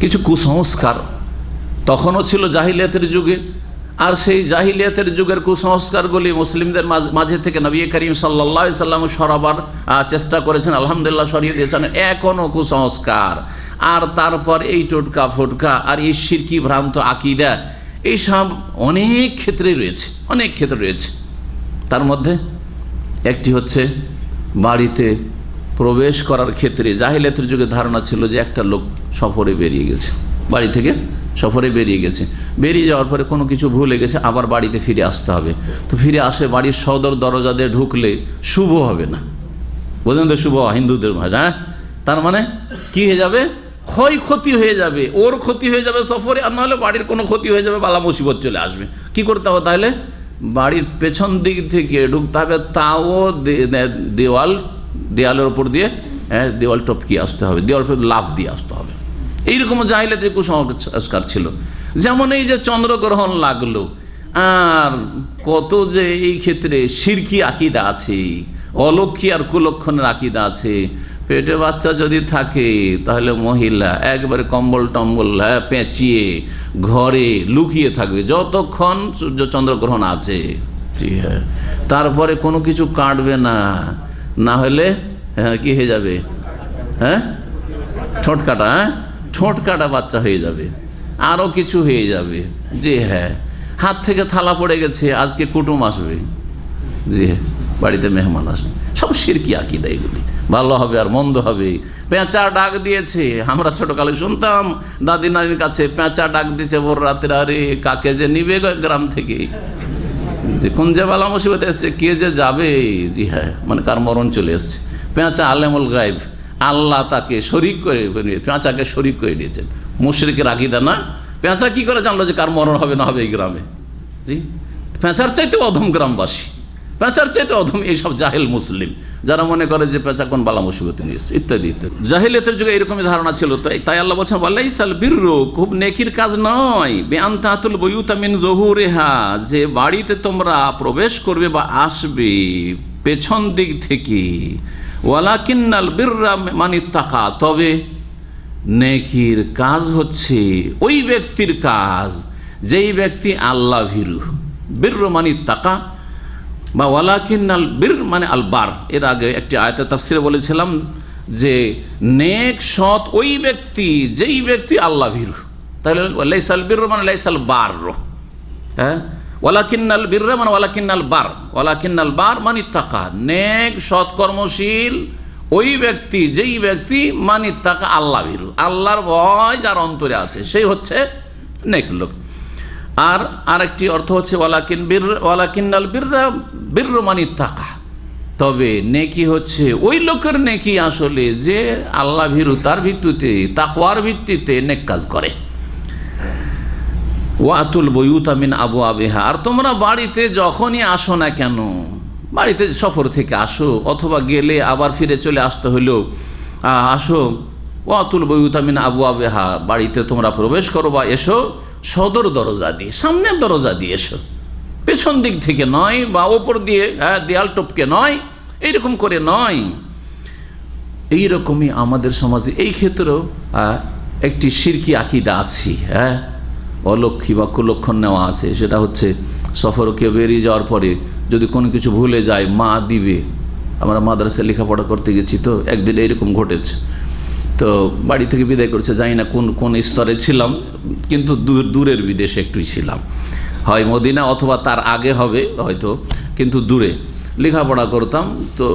কিছু কুসংস্কার। তখনও ছিল জাহিলিয়াতের যুগে। আর সেই জাহিলিয়াতের যুগের কুসংস্কারগুলি মুসলিমদের মাঝ- থেকে নবী করিম সাল্লা সাল্লাম সরাবার চেষ্টা করেছেন। আলহামদুলিল্লাহ সরিয়ে দিয়েছেন। এখনও কুসংস্কার। আর তারপর এই টোটকা ফোটকা আর এই সিরকি ভ্রান্ত আকিদা এইসব অনেক ক্ষেত্রে রয়েছে, অনেক ক্ষেত্রে রয়েছে। তার মধ্যে একটি হচ্ছে বাড়িতে প্রবেশ করার ক্ষেত্রে জাহিলিয়াতের যুগে ধারণা ছিল যে একটা লোক সফরে বেরিয়ে গেছে। বাড়ি থেকে সফরে বেরিয়ে গেছে। বেরিয়ে যাওয়ার পরে কোনো কিছু ভুলে গেছে, আবার বাড়িতে ফিরে আসতে হবে। তো ফিরে আসে বাড়ির সদর দরজা দিয়ে ঢুকলে শুভ হবে না। বোঝেন তো শুভ, হিন্দুদের ভাষা হ্যাঁ? তার মানে কি হয়ে যাবে? ক্ষয়ক্ষতি হয়ে যাবে। ওর ক্ষতি হয়ে যাবে সফরে, আর নাহলে বাড়ির কোনো ক্ষতি হয়ে যাবে, বালা মুসিবত চলে আসবে। কি করতে হবে তাহলে? বাড়ির পেছন দিক থেকে ঢুকতে হবে, তাও দেওয়াল দেওয়ালের ওপর দিয়ে হ্যাঁ, দেওয়াল টপকিয়ে আসতে হবে দেওয়াল লাফ দিয়ে আসতে হবে। এইরকম জাহিলাতে কুসংস্কার ছিল। যেমন এই যে চন্দ্রগ্রহণ লাগল আর কত যে এই ক্ষেত্রে সিরকি আকিদা আছে অলক্ষী আর কুলক্ষণের আকিদা আছে। পেটে বাচ্চা যদি থাকে তাহলে মহিলা একবারে কম্বল টম্বল হ্যাঁ পেঁচিয়ে ঘরে লুকিয়ে থাকবে। যতক্ষণ সূর্য চন্দ্রগ্রহণ আছে হ্যাঁ তারপরে কোনো কিছু কাটবে না। না হলে হ্যাঁ কি হয়ে যাবে? হ্যাঁ? ঠোঁট কাটা হ্যাঁ? ঠোঁট কাটা বাচ্চা হয়ে যাবে। আরও কিছু হয়ে যাবে। জি হ্যাঁ। হাত থেকে থালা পড়ে গেছে, আজকে কুটুম আসবে। জি হ্যাঁ বাড়িতে মেহমান আসবে। সব সিরকি আকিদা এগুলি। ভালো হবে আর মন্দ হবে। পেঁচা ডাক দিয়েছে, আমরা ছোটকালে শুনতাম, দাদি নানির কাছে পেঁচা ডাক দিয়েছে ভোর রাতের আরে, কাকে যে নিবে গ্রাম থেকে? যে কোন যে বালা মুসিবত এসছে, কে যে যাবে? জি হ্যাঁ মানে কার মরণ চলে এসছে। পেঁচা আলেমুল গায়েব, আল্লাহ তাকে শরিক করে পেঁচাকে শরিক করে দিয়েছেন মুশরিকের আকিদা না। পেঁচা কি করে জানলো যে কার মরণ হবে না হবে এই গ্রামে? জি পেঁচার চাইতে অধম গ্রামবাসী। পেঁচার চাইতে অধম এইসব জাহেল মুসলিম, যারা মনে করে যে পেঁচা কোন বালা মুসিবতে নিয়ে এসছে, ইত্যাদি ইত্যাদি। জাহিলিয়াতের যুগে এরকমই ধারণা ছিল তাই তাই আল্লাহ বলছেন বল্লাই সাল বীর্র, খুব নেকির কাজ নয়। বেআন তাহাতুল বয়ুতামিন জহুরেহা, যে বাড়িতে তোমরা প্রবেশ করবে বা আসবে পেছন দিক থেকে। ওয়ালাকিন্নাল বীররা মানি তাকা তবে নেকির কাজ হচ্ছে ওই ব্যক্তির কাজ, যেই ব্যক্তি আল্লাহ ভীরু বীর মানি তাকা বা ওয়ালাকিন্নাল বীর মানে আল বার। এর আগে একটি আয়তা তাফসিরে বলেছিলাম যে, নেক সৎ ওই ব্যক্তি, যেই ব্যক্তি আল্লাহ ভীরু। তাহলে লাইসাল বীর মানে লাইসাল বার হ্যাঁ? ওয়ালাকিন্নাল বীররা মানে ওয়ালাকিন্নাল বার। ওয়ালাকিন্নাল বার মানে তাকা নেক, সৎ, কর্মশীল ওই ব্যক্তি, যেই ব্যক্তি মানি তাকা আল্লাহ ভীরু। আল্লাহর ভয় যার অন্তরে আছে, সেই হচ্ছে নেক লোক। আর আরেকটি অর্থ হচ্ছে ওয়ালাকিন বীর ওয়ালাকিন্নাল বীররা বীর মানি তাকা তবে নেকি হচ্ছে ওই লোকের নেকি আসলে যে আল্লাহ ভীরু তার ভিত্তিতে তাকওয়ার ভিত্তিতে নেক কাজ করে। ওয়াতুল বয়ুতামিন আবু আবেহা আর তোমরা বাড়িতে যখনই আসো না কেন বাড়িতে সফর থেকে আসো অথবা গেলে আবার ফিরে চলে আসতে আহ, আসো। ওয়াতুল বয়ুতামিন আবু আবেহা বাড়িতে তোমরা প্রবেশ করো বা এসো সদর দরজা দিয়ে সামনের দরজা দিয়ে এসো। পেছন দিক থেকে নয় বা ওপর দিয়ে হ্যাঁ, দেয়াল টপকে নয় এইরকম করে নয়। এই রকমই আমাদের সমাজে এই ক্ষেত্রেও একটি সিরকি আকিদা আছে হ্যাঁ। অলক্ষী বা কুলক্ষণ নেওয়া আছে সেটা হচ্ছে সফর কেউ বেরিয়ে যাওয়ার পরে যদি কোনো কিছু ভুলে যায় মা দিবে। আমরা মাদ্রাসায় লেখাপড়া করতে গেছি তো একদিন এইরকম ঘটেছে। তো বাড়ি থেকে বিদায় করছে, জানি না কোন কোন স্তরে ছিলাম, কিন্তু দূর, দূরের বিদেশে একটুই ছিলাম। হয় মদিনা অথবা তার আগে হবে হয়তো, কিন্তু দূরে। লেখাপড়া করতাম, তো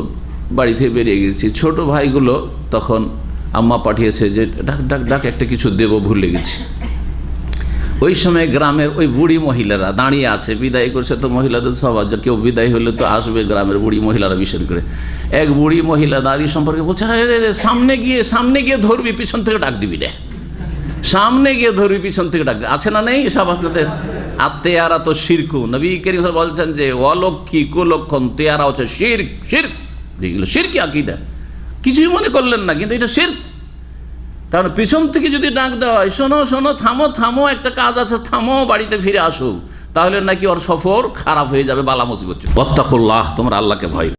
বাড়ি থেকে বেরিয়ে গেছি। ছোট ভাইগুলো তখন আম্মা পাঠিয়েছে যে, ডাক ডাক ডাক, একটা কিছু দেব, ভুলে গেছি। ওই সময় গ্রামের ওই বুড়ি মহিলারা দাঁড়িয়ে আছে, বিদায় করছে, তো মহিলাদের সবার কেউ বিদায় হলে তো আসবে গ্রামের বুড়ি মহিলারা বিশেষ করে। এক বুড়ি মহিলা দাঁড়িয়ে সম্পর্কে বলছে সামনে গিয়ে সামনে গিয়ে ধরবি, পিছন থেকে ডাক দিবি রে। সামনে গিয়ে ধরবি, পিছন থেকে ডাক আছে না নেই সব আপনাদের? আর তেয়ারা তো শিরকু নবী সাল্লাল্লাহু বলছেন যে অলক্ষী কুলক্ষণ, তেয়ারা হচ্ছে শির শির। যেগুলো শিরকি আকিদা? কিছুই মনে করলেন না, কিন্তু এটা শির। কারণ পিছন থেকে যদি ডাক দেওয়া হয়, শোনো শোনো, থামো থামো, একটা কাজ আছে, থামো, বাড়িতে ফিরে আসো, তাহলে নাকি ওর সফর খারাপ হয়ে যাবে, বালা মুসিবত অত্তাকুল্লাহ তোমরা আল্লাহকে ভয়